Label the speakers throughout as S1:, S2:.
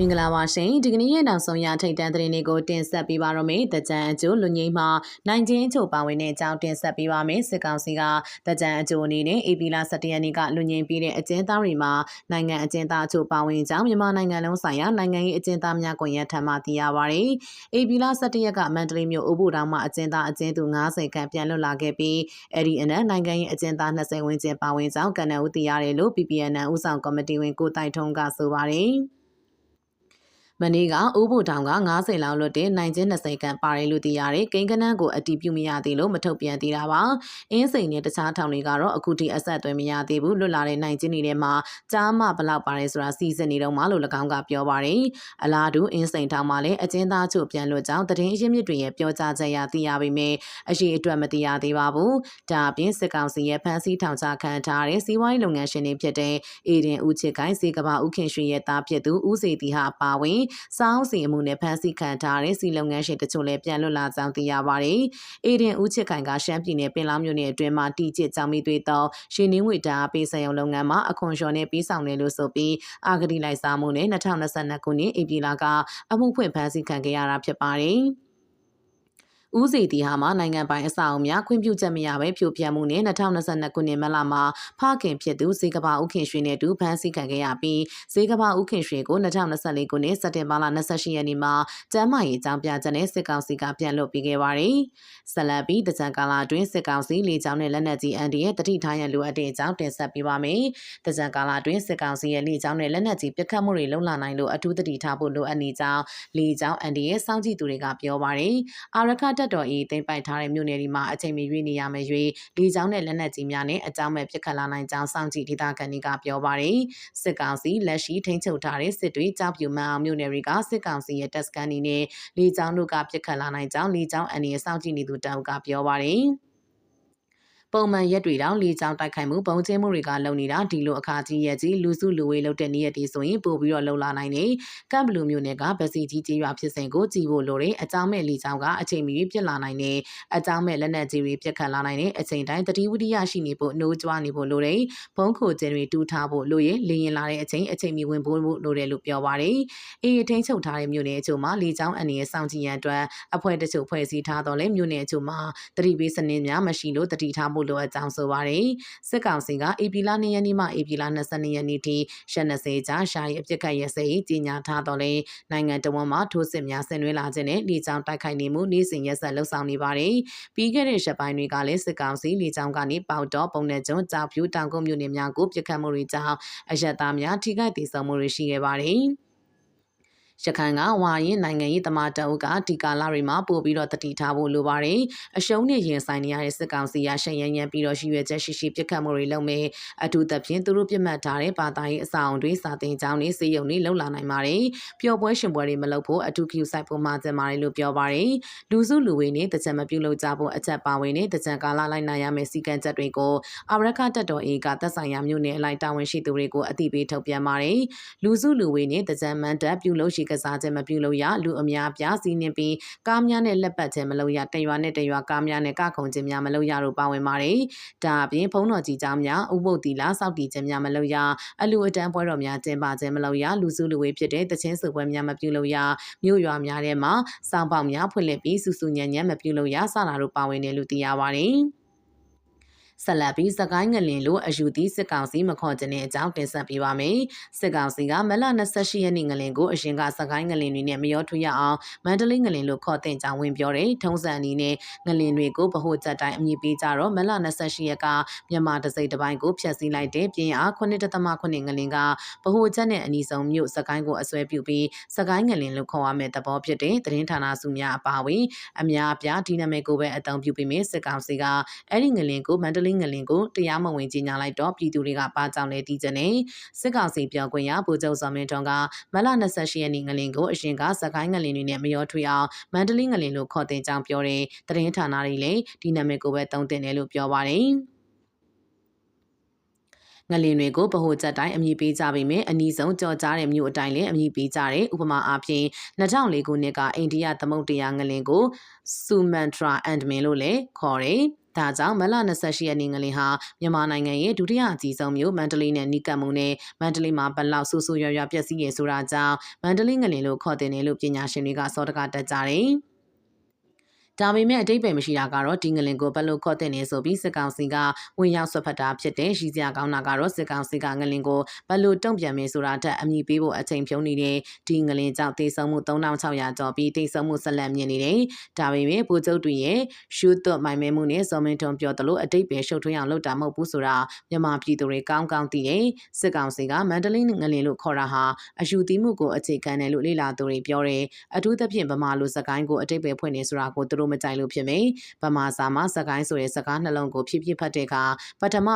S1: မင်္ဂလာပါရှင်ဒီကနေ့ရဲ့နောက်ဆုံးရထိတ်တန့်သတင်းတွေကိုတင်ဆက်ပေးပါရမယ်။တကြံအကျိုးလူငိမ့်မှာနိုင်ကျင်းအချို့ပါဝင်တဲ့အကြောင်းတင်ဆက်ပေးပါမယ်။စစ်ကောင်စီကတကြံအကျိုးအနေနဲ့အေပီလာ17ရက်နေ့ကလူငိမ့်ပြီးတဲ့အကျဉ်းသားတွေမှာနိုင်ငံအကျဉ်းသားအချို့ပါဝင်ကြောင်းမြန်မာနိုင်ငံလုံးဆိုင်ရာနိုင်ငံရေးအကျဉ်းသားများကွန်ရက်ထံမှသိရပါဗျ။အေပီလာ17ရက်ကမန္တလေးမြို့အိုးဘူတောင်မှာအကျဉ်းသားအကျဉ်းသူ90ခန့်ပြန်လွတ်လာခဲ့ပြီးအဲ့ဒီအနက်နိုင်ငံရေးအကျဉ်းသား20ဝန်းကျင်ပါဝင်ကြောင်းကဏ္ဍဦးသိရတယ်လို့ PPN ဦးဆောင်ကော်မတီဝင်ကိုတိုက်ထုံးကဆိုပါတယ်။ မနေ့ကအိုးဘိုတောင်က90လောက်လွတ်တဲ့နိုင်ချင်း20ကန်ပါတယ်လို့သိရတယ်။ကိန်းကနန်းကိုအတီးပြုမရသေးလို့မထုတ်ပြန်သေးတာပါ။အင်းစိန်နဲ့တခြားထောင်တွေကတော့အခုထိအဆက်အသွယ်မရသေးဘူးလွတ်လာတဲ့နိုင်ချင်းတွေထဲမှာကြားမဘလောက်ပါတယ်ဆိုတာစီစဉ်နေတော့မှလို့၎င်းကပြောပါတယ်။အလားတူအင်းစိန်ထောင်မှာလည်းအကျဉ်းသားချုပ်ပြန်လွတ်ကြောင်းသတင်းအရင်းမြစ်တွေရဲ့ပြောကြားချက်ရသိရပေမဲ့အရှိအတွက်မသိရသေးပါဘူး။ဒါအပြင်စစ်ကောင်စီရဲ့ဖမ်းဆီးထောင်ချခံထားတဲ့စီးပွားရေးလုပ်ငန်းရှင်တွေဖြစ်တဲ့အေဒင်ဦးချစ်ကိုင်းစေကဘာဦးခင်ရွှေရဲ့သားဖြစ်သူဦးစေတီဟာပါဝင်စောင်းစီအမှုနဲ့ဖမ်းဆီးခံထားတဲ့စီလုပ်ငန်းရှင်တချို့လည်းပြန်လွတ်လာကြောင်းသိရပါတယ်။အေဒင်ဦးချစ်ခိုင်ကရှမ်းပြည်နယ်ပင်လောင်းမြို့နယ်အတွင်းမှာတီကျစ်ကြောင်မီသွေးသောရှင်နင်းငွေတာပေးဆိုင်ရုံလုပ်ငန်းမှာအခွန်လျှော်နဲ့ပြီးဆောင်တယ်လို့ဆိုပြီးအာဂတိလိုက်စားမှုနဲ့2022ခုနှစ်ဧပြီလကအမှုဖွင့်ဖမ်းဆီးခံခဲ့ရတာဖြစ်ပါတယ်။ ဦးစီတီဟာမှနိုင်ငံပိုင်အဆောက်အဦများခွင့်ပြုချက်မရဘဲဖြိုဖျက်မှုနဲ့2022ခုနှစ်မလမှာဖခင်ဖြစ်သူဇေကဘာဦးခင်ရွှေနဲ့တူဖမ်းဆီးခံခဲ့ရပြီးဇေကဘာဦးခင်ရွှေကို2024ခုနှစ်စက်တင်ဘာလ28ရက်နေ့မှာကျမ်းမာရေးအကြောင်းပြချက်နဲ့စစ်ကောင်စီကပြန်လွှတ်ပေးခဲ့ပါတယ်။ဆက်လက်ပြီးတကြံကာလအတွင်းစစ်ကောင်စီလေကြောင်းနဲ့လက်နက်ကြီးအန်ဒီရဲ့တတိထားရန်လိုအပ်တဲ့အကြောင်းတင်ဆက်ပေးပါမယ်။တကြံကာလအတွင်းစစ်ကောင်စီရဲ့လေကြောင်းနဲ့လက်နက်ကြီးပစ်ခတ်မှုတွေလုံလာနိုင်လို့အထူးတတိထားဖို့လိုအပ်နေကြောင်းလေကြောင်းအန်ဒီရဲ့စောင့်ကြည့်သူတွေကပြောပါတယ်။အာရခတက်တော်အေးသိမ့်ပိုက်ထားတဲ့မြို့နယ်ဒီမှာအချိန်မီရွေးနေရမယ်ရွေးလေကြောင်းနဲ့လက်နက်ကြီးများနဲ့အကြောင်းမဲ့ပစ်ခတ်လာနိုင်ကြောင်းစောင့်ကြည့်ဒေသခံတွေကပြောပါတယ်စစ်ကောင်စီလက်ရှိထိန်းချုပ်ထားတဲ့စစ်တွေကြောက်ပြူမှန်အောင်မြို့နယ်တွေကစစ်ကောင်စီရဲ့တပ်စခန်းတွေနဲ့လေကြောင်းတို့ကပစ်ခတ်လာနိုင်ကြောင်းလေကြောင်းအနေနဲ့စောင့်ကြည့်နေသူတောက်ကပြောပါတယ် ပုံမှန်ရက်တွေတောင်လေကြောင်းတိုက်ခိုက်မှုပုံကျင်းမှုတွေကလုံနေတာဒီလိုအခါကြီးရက်ကြီးလူစုလူဝေးလုပ်တဲ့နေ့ရက်တွေဆိုရင်ပို့ပြီးတော့လုံလာနိုင်တယ်။ကမ်ဘလူမျိုးနယ်ကဗစီကြီးကြီးရွာဖြစ်စဉ်ကိုကြည်ဖို့လိုတယ်။အကြောင်းမဲ့လေကြောင်းကအချိန်မီပြစ်လာနိုင်တယ်။အကြောင်းမဲ့လက်နက်ကြီးတွေပြစ်ခတ်လာနိုင်တယ်။အချိန်တိုင်းတတိဝိရိယရှိနေဖို့နှိုးကြွားနေဖို့လိုတယ်။ဘုံခိုကျင်းတွေတူးထားဖို့လိုရင်လေရင်လာတဲ့အချိန်အချိန်မီဝင်ဖို့လိုတယ်လို့ပြောပါတယ်။အေးထိန်ချုပ်ထားတဲ့မြို့နယ်အချို့မှာလေကြောင်းအနေနဲ့စောင့်ကြည့်ရန်အတွက်အဖွဲ့တချို့ဖွဲ့စည်းထားတော့လေမြို့နယ်အချို့မှာတတိပေးစနစ်များမရှိလို့တတိထားဖို့လိုအပ်ကြောင်းဆိုပါတယ်။စစ်ကောင်စီကအေပီလာ2ရက်နေ့မှအေပီလာ22ရက်နေ့ထိရှ20ကြာရှာရီအပြစ်ခတ်ရစဲကြီးညာထားတော့လေနိုင်ငံတော်မှာထိုးစစ်များဆင်နွှဲလာခြင်းနဲ့လေကြောင်းတိုက်ခိုက်နေမှုနေ့စဉ်ရက်ဆက်လှုပ်ဆောင်နေပါတယ်။ပြီးခဲ့တဲ့ရက်ပိုင်းတွေကလည်းစစ်ကောင်စီလေကြောင်းကနေပေါတော့ပုံနဲ့ကျွန်းကြောက်ဖြူတောင်ကုန်းမြို့နယ်များကိုပြစ်ခတ်မှုတွေကြောင့်အရက်သားများထိခိုက်ဒေဆုံးမှုတွေရှိခဲ့ပါတယ်။ ရခိုင်ကဝါရင်နိုင်ငံရေးတမတအုပ်ကဒီကာလတွေမှာပို့ပြီးတော့တတိထားဖို့လိုပါတယ်အရှုံးနဲ့ရင်ဆိုင်နေရတဲ့စစ်ကောင်စီရရှန်ရန်ရန်ပြီးတော့ရှိရွယ်ချက်ရှိရှိပြစ်ခတ်မှုတွေလုပ်မယ်အထူးသဖြင့်သူတို့ပြစ်မှတ်ထားတဲ့ဘာသာရေးအဆောင်တွေစာတင်ကြောင်းတွေစေယုံတွေလှုပ်လာနိုင်ပါတယ်ပျော်ပွဲရှင်ပွဲတွေမလုပ်ဖို့အထူး Q ဆိုင်ဖို့မှာတင်ပါတယ်လို့ပြောပါတယ်လူစုလူဝေးနဲ့တကြံမပြုလုပ်ကြဖို့အချက်ပါဝင်တဲ့တကြံကာလလိုက်နိုင်ရမယ့်စီကံချက်တွေကိုအာရခတက်တော်အေကသက်ဆိုင်ရာမြို့နယ်အလိုက်တာဝန်ရှိသူတွေကိုအသိပေးထုတ်ပြန်ပါတယ်လူစုလူဝေးနဲ့တကြံမန်တပ်ပြုလုပ်ရှိကစားခြင်းမပြုလို့ရလူအများပြားစီးနှင်ပြီးကားများနဲ့လက်ပတ်ခြင်းမလုပ်ရတရွာနဲ့တရွာကားများနဲ့ကခုံခြင်းများမလုပ်ရလို့ပါဝင်ပါတယ်။ဒါအပြင်ဖုံးတော်ကြီးကျောင်းများဥပုပ်တီလာစောက်တီခြင်းများမလုပ်ရအလူအတန်းပွဲတော်များကျင်းပခြင်းမလုပ်ရလူစုလူဝေးဖြစ်တဲ့တချင်းစုပွဲများမပြုလို့ရမြို့ရွာများထဲမှာစောင်းပေါက်များဖွင့်လှစ်ပြီးစုစုညံ့ညံ့မပြုလို့ရစတာတို့ပါဝင်တယ်လို့သိရပါတယ်။ ဆက်လက်ပြီးစကိုင်းငလင်လိုအယူသီးစစ်ကောင်စီမခေါ်ခြင်းတဲ့အကြောင်းတင်ဆက်ပေးပါမယ်။စစ်ကောင်စီကမလ28ရက်နေ့ငလင်ကိုအရင်ကစကိုင်းငလင်တွေနဲ့မရောထွေရအောင်မန္တလေးငလင်လိုခေါ်တဲ့ကြောင်းဝင်ပြောတယ်။ထုံးစံအနေနဲ့ငလင်တွေကိုဗဟိုချက်တိုင်းအမည်ပေးကြတော့မလ28ရက်ကမြန်မာတစိမ့်တစ်ပိုင်းကိုဖျက်ဆီးလိုက်တဲ့ပြင်အား9.8ငလင်ကဗဟိုချက်နဲ့အနီးဆုံးမြို့စကိုင်းကိုအစွဲပြုပြီးစကိုင်းငလင်လို့ခေါ်ရမယ့်သဘောဖြစ်တဲ့သတင်းဌာနစုများအပါအဝင်အများအပြားဒီနာမည်ကိုပဲအသုံးပြုပြီးမြစစ်ကောင်စီကအဲ့ဒီငလင်ကိုမန္တလေးငလင်ကိုတရားမဝင်ကြီးညာလိုက်တော့ပြည်သူတွေကပါကြောင်လဲတည်ကြနေစစ်ကောင်စီပြောခွင့်ရဗိုလ်ချုပ်စောမင်းထွန်းကမလ28ရက်နေ့ငလင်ကိုအရင်ကစကိုင်းငလင်တွေနဲ့မရောထွေအောင်မန္တလေးငလင်လို့ခေါ်တင်ကြောင်းပြောတယ်တရင်ဌာနတွေလည်းဒီနာမည်ကိုပဲတုံးတင်တယ်လို့ပြောပါတယ်ငလင်တွေကိုဗဟိုချက်တိုင်းအမည်ပေးကြပေမဲ့အနီးဆုံးကြော်ကြားတဲ့မြို့အတိုင်းလည်းအမည်ပေးကြတယ်ဥပမာအားဖြင့်2004ခုနှစ်ကအိန္ဒိယသမုဒ္ဒရာငလင်ကို Sumatra Andman လို့လည်းခေါ်တယ် ဒါကြောင့်မလ28ရက်နေ့ငလင်ဟာမြန်မာနိုင်ငံရဲ့ဒုတိယအကြီးဆုံးမြို့မန္တလေးနဲ့နီကတ်မှုနဲ့မန္တလေးမှာဘလောက်ဆူဆူရွရွပျက်စီးရဆိုတာကြောင့်မန္တလေးငလင်လို့ခေါ်တင်တယ်လို့ပညာရှင်တွေကစောတကတက်ကြတယ်။ ဒါပေမဲ့အတိတ်ပဲမရှိတာကတော့ဒီငလင်ကိုဘယ်လိုခေါ်တဲ့နေဆိုပြီးစစ်ကောင်စီကဝင်ရောက်ဆွတ်ဖက်တာဖြစ်တဲ့ရှိစရာကောင်းတာကတော့စစ်ကောင်စီကငလင်ကိုဘယ်လိုတုံ့ပြန်မလဲဆိုတာတက်အမည်ပေးဖို့အချိန်ဖြုံးနေတဲ့ဒီငလင်ကြောင့်တေဆုံမှု3600ကျော်ပြီးတေဆုံမှုဆက်လက်မြင့်နေတယ်။ဒါပေမဲ့ဗိုလ်ချုပ်တွေရဲ့ရှုသွတ်မိုင်မဲမှုနဲ့စော်မင်းထွန်းပြောသလိုအတိတ်ပဲရှုပ်ထွေးအောင်လုပ်တာမဟုတ်ဘူးဆိုတာမြန်မာပြည်သူတွေကောင်းကောင်းသိတယ်။စစ်ကောင်စီကမန္တလေးငလင်လို့ခေါ်တာဟာအယူသီးမှုကိုအခြေခံတယ်လို့လေ့လာသူတွေပြောတယ်။အထူးသဖြင့်ဗမာလူစကိုင်းကိုအတိတ်ပဲဖွင့်နေဆိုတာကိုသူတို့မကြိုက်လို့ဖြစ်မယ်။ဗမာစာမှာစကိုင်းဆိုတဲ့စကားနှလုံးကိုဖြစ်ဖြစ်ဖတ်တဲ့အခါပထမ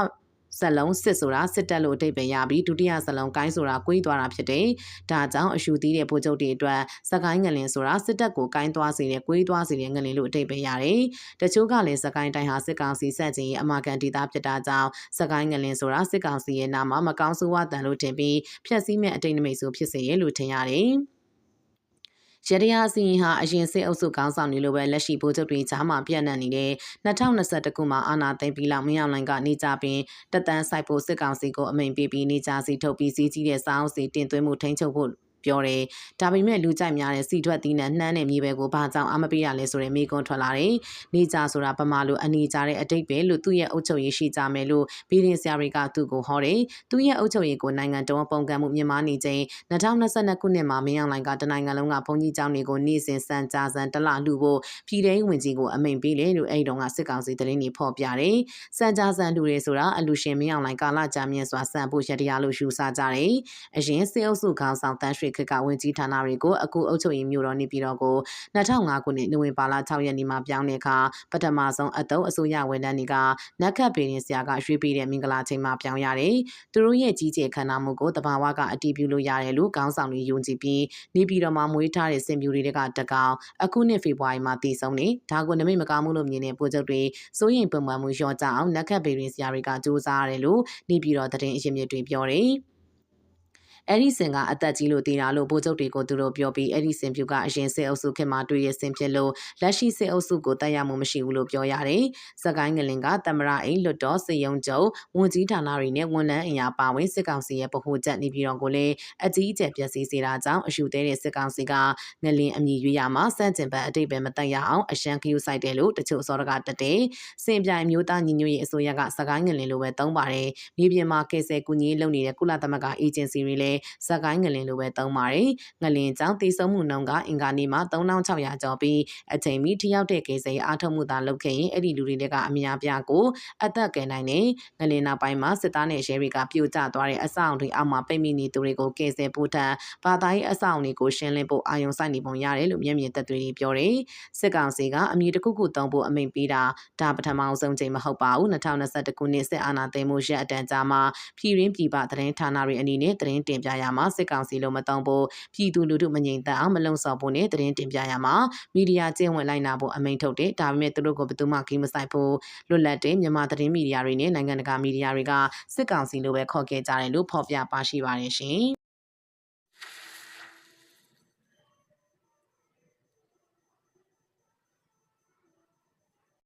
S1: စလုံးစစ်ဆိုတာစစ်တပ်လို့အတိတ်ပဲရပြီးဒုတိယစလုံးကိုင်းဆိုတာကိုင်းသွားတာဖြစ်တယ်။ဒါကြောင့်အရှူသီးတဲ့ဗိုလ်ချုပ်တွေအတွက်စကိုင်းငလင်ဆိုတာစစ်တပ်ကိုကိုင်းသွားစေတဲ့ကိုင်းသွားစေတဲ့ငလင်လို့အတိတ်ပဲရတယ်။တချို့ကလည်းစကိုင်းတိုင်းဟာစစ်ကောင်စီစက်ချင်းအမာကန်ဒေတာဖြစ်တာကြောင့်စကိုင်းငလင်ဆိုတာစစ်ကောင်စီရဲ့နာမမကောင်းဆိုးဝါတန်လို့ထင်ပြီးဖျက်ဆီးမဲ့အတိတ်နမိတ်ဆိုဖြစ်စေရလို့ထင်ရတယ်။ ရတရားစီရင်ဟာအရင်စစ်အုပ်စုကောင်းဆောင်နေလို့ပဲလက်ရှိဗိုလ်ချုပ်တွေကြားမှာပြန့်နှံ့နေတဲ့2021ခုမှာအာဏာသိမ်းပြီးလောက်မင်းအောင်လှိုင်ကနေကြပြီးတက်တန်းဆိုင်ဖို့စစ်ကောင်စီကိုအမိန်ပေးပြီးနေကြစီထုတ်ပြီးစီးကြီးတဲ့စောင်းစီတင်သွင်းမှုထိန်းချုပ်ဖို့ ပြောတယ်။ဒါပေမဲ့လူကြိုက်များတဲ့စီထွက်သီးနဲ့နှမ်းတဲ့မြေပဲကိုဘာကြောင့်အမပေးရလဲဆိုတဲ့မိကွန်းထွက်လာတယ်။နေကြဆိုတာပမာလိုအနေကြတဲ့အတိတ်ပဲလို့သူ့ရဲ့အုပ်ချုပ်ရေးရှိကြမယ်လို့ဘီရင်ဆရာတွေကသူ့ကိုဟောတယ်။သူ့ရဲ့အုပ်ချုပ်ရေးကိုနိုင်ငံတော်ပုံကံမှုမြင့်မားနေချိန်2022ခုနှစ်မှာမင်းအောင်လှိုင်ကတနိုင်ငံလုံးကဘုံကြီးကျောင်းတွေကိုနေ့စဉ်စံကြာစံတလလူဖို့ပြည်ထောင်ဝင်ကြီးကိုအမိန်ပေးလေလို့အဲ့ဒီတော့ကစစ်ကောင်စီသတင်းတွေဖော်ပြတယ်။စံကြာစံလူတွေဆိုတာအလူရှင်မင်းအောင်လှိုင်ကာလကြာမြင့်စွာစံဖို့ရတရားလို့ယူဆကြတယ်။အရင်စစ်အုပ်စုခေါင်းဆောင်တန်းရွှေခေတ်ကဝင်ကြီးဌာနတွေကိုအခုအုပ်ချုပ်ရေးမျိုးတော်နေပြည်တော်ကို2005ခုနှစ်နိုဝင်ဘာလ6ရက်နေ့မှာပြောင်းတဲ့အခါပထမဆုံးအတုံးအစိုးရဝန်ထမ်းတွေကနက်ခတ်ပေရင်ဆရာကရွှေ့ပေးတဲ့မင်္ဂလာချိန်မှာပြောင်းရတယ်။သူတို့ရဲ့ကြီးကျယ်ခမ်းနားမှုကိုတဘာဝကအတည်ပြုလို့ရတယ်လို့ခေါင်းဆောင်တွေယုံကြည်ပြီးနေပြည်တော်မှာမွေးထားတဲ့စင်ပြူတွေကတကောင်အခုနှစ်ဖေဖော်ဝါရီမှာတည်ဆုံးနေဒါကိုနမိတ်မကောင်းမှုလို့မြင်တဲ့ပိုချုပ်တွေစိုးရင်ပုံမှန်မှုလျော့ကြအောင်နက်ခတ်ပေရင်ဆရာတွေကစူးစမ်းရတယ်လို့နေပြည်တော်သတင်းအရင်းမြစ်တွေပြောတယ်။ အဲ့ဒီစင်ကအသက်ကြီးလို့တည်တာလို့ဗိုလ်ချုပ်တွေကိုသူတို့ပြောပြီးအဲ့ဒီစင်ပြူကအရင်စစ်အုပ်စုခင်မှာတွေ့ရစင်ဖြစ်လို့လက်ရှိစစ်အုပ်စုကိုတက်ရမှုမရှိဘူးလို့ပြောရတယ်။စကိုင်းငလင်ကတမရအိမ်လွတ်တော်စေယုံကျုံဝန်ကြီးဌာနတွေနဲ့ဝန်ထမ်းအင်အားပါဝင်စစ်ကောင်စီရဲ့ဗဟိုချက်နေပြီးတော့ကိုလည်းအကြီးအကျယ်ပျက်စီးစေတာကြောင့်အယူသေးတဲ့စစ်ကောင်စီကငလင်အမည်ရွေးရမှာစန့်ကျင်ဘက်အတိတ်ပဲမတက်ရအောင်အရှမ်းခယူဆိုင်တယ်လို့တချို့စောတကတက်တယ်။စင်ပြိုင်မျိုးသားညီညွတ်ရေးအစိုးရကစကိုင်းငလင်လိုပဲသုံးပါတယ်။မြေပြင်မှာကယ်ဆယ်ကူညီလုပ်နေတဲ့ကုလသမဂ္ဂအေဂျင်စီတွေလည်းစကိုင်းငလင်လိုပဲသုံးပါတယ်။ငလင်ကြောင့်တည်ဆုံမှုနှုန်းကအင်္ဂါနေ့မှာ3600ကျော်ပြီးအချိန်မီထိရောက်တဲ့ကေစိအားထုတ်မှုသာလုပ်ခဲ့ရင်အဲ့ဒီလူတွေကအများပြားကိုအသက်ကယ်နိုင်တယ်။ငလင်နောက်ပိုင်းမှာစစ်သားနဲ့ရဲတွေကပြိုကျသွားတဲ့အဆောက်အုံတွေအောက်မှာပိတ်မိနေသူတွေကိုကယ်ဆယ်ဖို့ထပ်ဘာသာရေးအဆောက်အုံတွေကိုရှင်းလင်းဖို့အာရုံစိုက်နေပုံရတယ်လို့မျက်မြင်သက်သေတွေပြောတယ်။စစ်ကောင်စီကအမည်တစ်ခုခုသုံးဖို့အမိန့်ပေးတာဒါပထမဆုံးချိန်မဟုတ်ပါဘူး2021ခုနှစ်စစ်အာဏာသိမ်းမှုရက်အတန်ကြာမှာပြည်ရင်းပြည်ပသတင်းဌာနတွေအနေနဲ့သတင်းတင်ပြရမှာစစ်ကောင်စီလိုမသုံးဖို့ပြည်သူလူထုမငြိမ်သက်အောင်မလုံဆော်ဖို့နဲ့သတင်းတင်ပြရမှာမီဒီယာကျင့်ဝတ်လိုက်နာဖို့အမိန့်ထုတ်တယ်ဒါပေမဲ့သူတို့ကဘယ်သူမှဂိမ်းမဆိုင်ဖို့လွတ်လပ်တဲ့မြန်မာသတင်းမီဒီယာတွေနဲ့နိုင်ငံတကာမီဒီယာတွေကစစ်ကောင်စီလိုပဲခေါ်ခဲ့ကြတယ်လို့ဖော်ပြပါရှိပါတယ်ရှင်